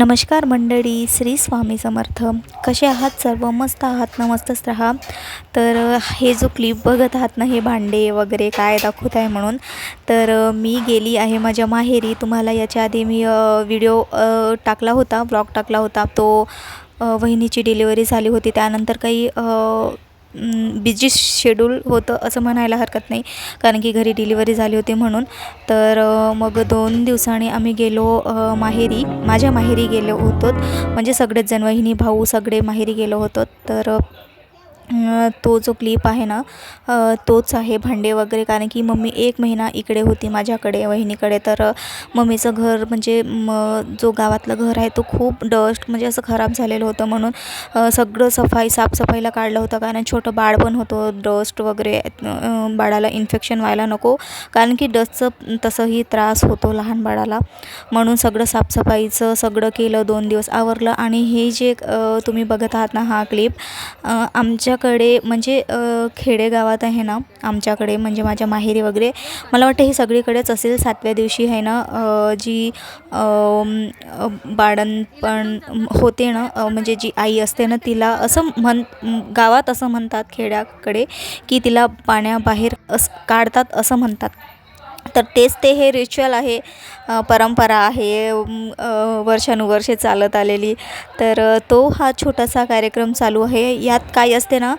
नमस्कार मंडळी श्री स्वामी समर्थ. कसे आहात सर्व? मस्त आहात ना मस्तच राहा. तर हे जो क्लिप बघत आहात ना हे भांडे वगैरे काय दाखवत आहे म्हणून तर मी गेली आहे माझ्या माहेरी. तुम्हाला याच्या आधी मी व्हिडिओ टाकला होता ब्लॉग टाकला होता. तो वहिनीची डिलिव्हरी झाली होती. त्यानंतर काही बिझी शेड्यूल होतं असं म्हणायला हरकत नाही. कारण की घरी डिलिव्हरी झाली होती म्हणून. तर मग दोन दिवसांनी आम्ही गेलो माहेरी. माझ्या माहेरी गेलो होतो. म्हणजे सगळेच जण वहिनी भाऊ सगळे माहेरी गेलो होतो. तर तो जो क्लिप आहे ना तोच आहे भांडे वगैरे. कारण की मम्मी एक महिना इकडे होती माझ्याकडे वहिनीकडे. तर मम्मीचं घर म्हणजे म जो गावातलं घर आहे तो खूप डस्ट म्हणजे असं खराब झालेलं होतं म्हणून सगळं सफाई साफसफाईला काढलं होतं. कारण छोटं बाळ पण होतं डस्ट वगैरे बाळाला इन्फेक्शन व्हायला नको. कारण की डस्टचं तसंही त्रास होतो लहान बाळाला. म्हणून सगळं साफसफाईचं सगळं केलं दोन दिवस. आवरलं. आणि हे जे तुम्ही बघत आहात ना हा क्लिप आमच्या आमच्याकडे म्हणजे खेडेगावात आहे ना आमच्याकडे म्हणजे माझ्या माहेरी वगैरे मला वाटतं हे सगळीकडेच असेल. सातव्या दिवशी आहे ना जी अम, बाळंतपण होते ना म्हणजे जी आई असते ना तिला असं म्हण गावात असं म्हणतात खेड्याकडे की तिला पाण्याबाहेर असं काढतात असं म्हणतात. तर तेच ते हे रिच्युअल आहे. परंपरा आहे. वर्षानुवर्षे चालत आलेली. तर तो हा छोटासा कार्यक्रम चालू आहे. यात काय असते ना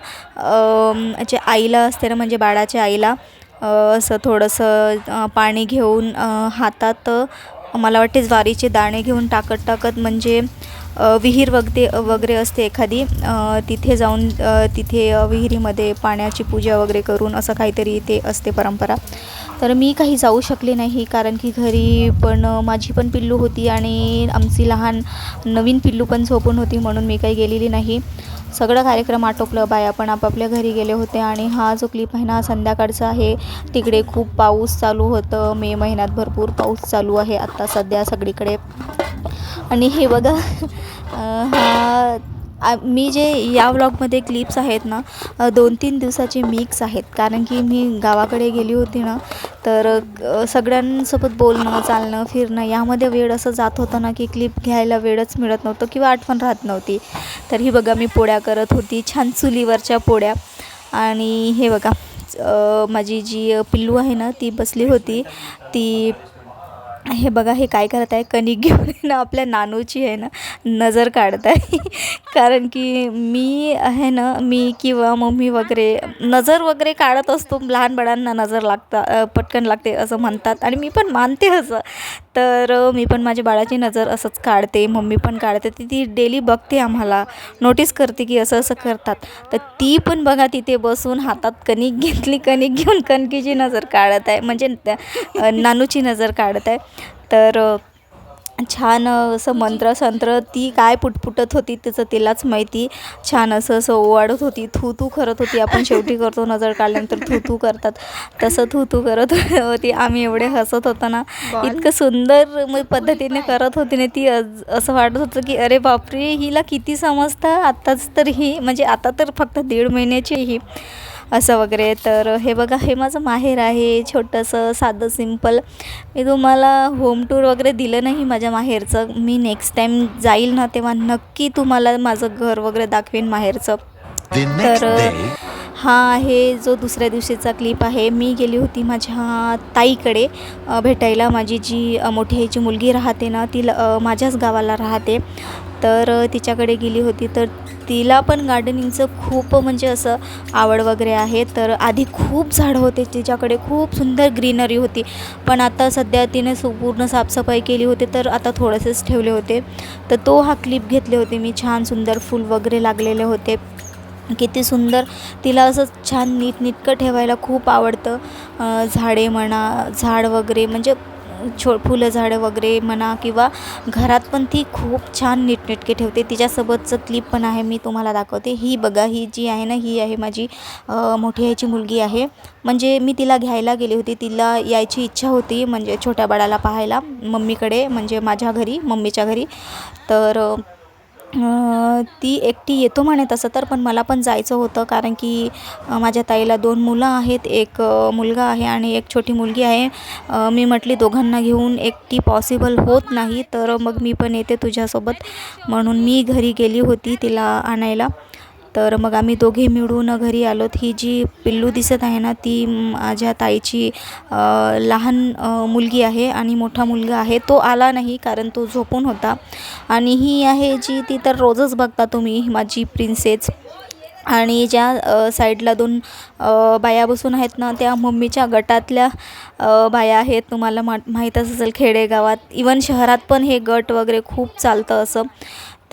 जे आईला असते ना म्हणजे बाळाच्या आईला असं थोडंसं पाणी घेऊन हातात मला वाटते ज्वारीचे दाणे घेऊन टाकत टाकत म्हणजे विहीर वगते वगैरे असते एखादी तिथे जाऊन तिथे विहिरीमध्ये पाण्याची पूजा वगैरे करून असं काहीतरी ते असते परंपरा. तर मी काही जाऊ शकले नाही कारण की घरी पण माझी पण पिल्लू होती आणि आमची लहान नवीन पिल्लू पण झोपून होती म्हणून मी काही गेलेली नाही. सगळं कार्यक्रम आटोपलं बाया आपण आपापल्या घरी गेले होते आणि हा जो क्लिप आहे ना संध्याकाळचा आहे तिकडे खूप पाऊस चालू होतं. मे महिन्यात भरपूर पाऊस चालू आहे. आत्ता सध्या सगळीकडे. आणि हे बघा हा आ- मी जे या व्लॉगमध्ये क्लिप्स आहेत ना दोन तीन दिवसाचे मिक्स आहेत. कारण की मी गावाकडे गेली होती ना तर सगळ्यांसोबत बोलणं चालणं फिरणं यामध्ये वेळ असं जात होतं ना की क्लिप घ्यायला वेळच मिळत नव्हतं किंवा आठवण राहत नव्हती. तर ही बघा मी पोळ्या करत होती छान चुलीवरच्या पोळ्या. आणि हे बघा माझी जी पिल्लू आहे ना ती बसली होती. ती हे बघा हे काय करत आहे? कणिक घेऊन ना आपल्या नानूची आहे ना नजर काढत आहे. कारण की मी आहे ना मी किंवा मम्मी वगैरे नजर वगैरे काढत असतो. लहान बाळांना नजर लागता पटकन लागते असं म्हणतात. आणि मी पण मानते असं. तर मी पण माझ्या बाळाची नजर असंच काढते मम्मी पण काढते ती ती डेली बघते आम्हाला नोटीस करते की असं असं करतात. तर ती पण बघा तिथे बसून हातात कणिक घेतली कणिक घेऊन कणकीची नजर काढत आहे म्हणजे त्या- नानूची नजर काढत आहे. तर छान असं मंत्र संत्र ती काय पुटपुटत होती तिचं तिलाच माहिती. छान असं असं ओवाळत होती. थू थू करत होती. आपण शेवटी करतो नजर काढल्यानंतर थू थू करतात. तसं थू थू करत होती. आम्ही एवढे हसत होतो ना. इतकं सुंदर पद्धतीने करत होती ना ती असं वाटत होतं की अरे बापरे हिला किती समजतं? आत्ताच तर ही म्हणजे आता तर फक्त दीड महिन्याची ही. असं वगैरे. तर हे बघा हे माझं माहेर आहे. छोटंसं साधं सिंपल मी तुम्हाला होम टूर वगैरे दिलं नाही माझ्या माहेरचं. मी नेक्स्ट टाईम जाईल ना तेव्हा नक्की तुम्हाला माझं घर वगैरे दाखवेन माहेरचं. तर हा आहे जो दुसऱ्या दिवशीचा क्लिप आहे. मी गेली होती माझ्या ताईकडे भेटायला. माझी जी मोठी आईची मुलगी राहते ना ती माझ्याच गावाला राहते. तर तिच्याकडे गेली होती. तर तिला पण गार्डनिंगचं खूप म्हणजे असं आवड वगैरे आहे. तर आधी खूप झाडं होते. तिच्याकडे खूप सुंदर ग्रीनरी होती. पण आता सध्या तिने संपूर्ण साफसफाई केली होती. तर आता थोडेसेच ठेवले होते. तर तो हा क्लिप घेतले होते. मी छान सुंदर फूल वगैरे लागलेले होते. किती सुंदर तिला असं छान नीटनेटकं ठेवायला खूप आवडतं. झाडे म्हणा झाड वगैरे म्हणजे छो फुलं झाडं वगैरे म्हणा किंवा घरात पण ती खूप छान नीटनेटके ठेवते. तिच्यासोबतचं क्लिप पण आहे मी तुम्हाला दाखवते. ही बघा ही जी आहे ना ही आहे माझी मोठी आईची मुलगी आहे. म्हणजे मी तिला घ्यायला गेली होती. तिला यायची इच्छा होती म्हणजे छोट्या बाळाला पाहायला मम्मीकडे म्हणजे माझ्या घरी मम्मीच्या घरी. तर ती एकटी येतो म्हणे तसं तर पण मला पण जायचं होतं कारण की माझ्या ताईला दोन मुलं आहेत. एक मुलगा आहे आणि एक छोटी मुलगी आहे. मी म्हटली दोघांना घेऊन एकटी पॉसिबल होत नाही तर मग मी पण येते तुझ्यासोबत. म्हणून मी घरी गेली होती तिला आणायला. तर मग आम्ही दोघे मिळून घरी आलोत. ही जी पिल्लू दिसत आहे ना ती माझ्या ताईची लहान मुलगी आहे आणि मोठा मुलगा आहे. तो आला नाही कारण तो झोपून होता. आणि ही आहे जी ती तर रोजच बघता तुम्ही माझी प्रिन्सेस आणि ज्या साईडला दोन बाया बसून आहेत ना त्या मम्मीच्या गटातल्या बाया आहेत. तुम्हाला मा माहीतच असेल खेडेगावात. इवन शहरात पण हे गट वगैरे खूप चालतं असं.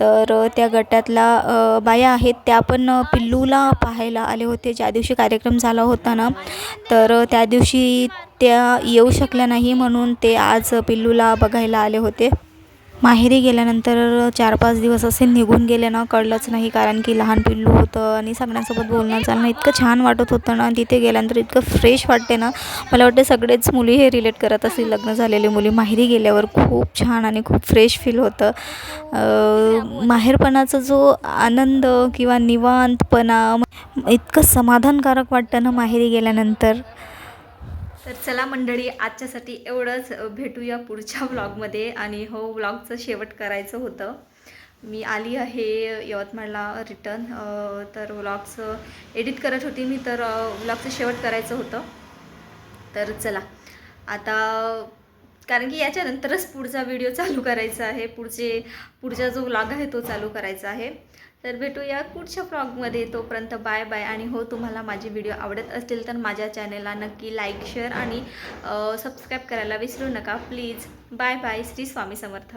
तर त्या गटातल्या बाया आहेत. त्या पण पिल्लूला पाहायला आले होते. ज्या दिवशी कार्यक्रम झाला होता ना तर त्या दिवशी त्या येऊ शकल्या नाही म्हणून ते आज पिल्लूला बघायला आले होते. माहेरी गेल्यानंतर चार पाच दिवस असे निघून गेले ना कळलंच नाही. कारण की लहान पिल्लू होतं आणि सगळ्यांसोबत बोलणं चालणं इतकं छान वाटत होतं ना. तिथे गेल्यानंतर इतकं फ्रेश वाटते ना. मला वाटते सगळेच मुली हे रिलेट करत असतील लग्न झालेली मुली. माहेरी गेल्यावर खूप छान आणि खूप फ्रेश फील होतं. माहेरपणाचा जो आनंद किंवा निवांतपणा इतकं समाधानकारक वाटतं ना माहेरी गेल्यानंतर. तर चला मंडळी आजच्यासाठी एवढंच. भेटूया पुढच्या व्लॉगमध्ये आणि हो व्लॉगचं शेवट करायचं होतं. मी आली आहे यवतमाळला रिटर्न तर व्लॉगचं एडिट करत होती मी तर व्लॉगचं शेवट करायचं होतं. तर चला. आता कारण की याच्यानंतरच पुढचा व्हिडिओ चालू करायचा आहे. पुढचे पुढचा जो व्लॉग आहे तो चालू करायचा आहे. तर भेटूया पुढच्या ब्लॉगमध्ये तोपर्यंत बाय बाय आणि हो तुम्हाला माझे व्हिडिओ आवडत असतील तर माझ्या चॅनेलला नक्की लाईक शेअर आणि सबस्क्राईब करायला विसरू नका. Please bye bye Shri Swami Samarth.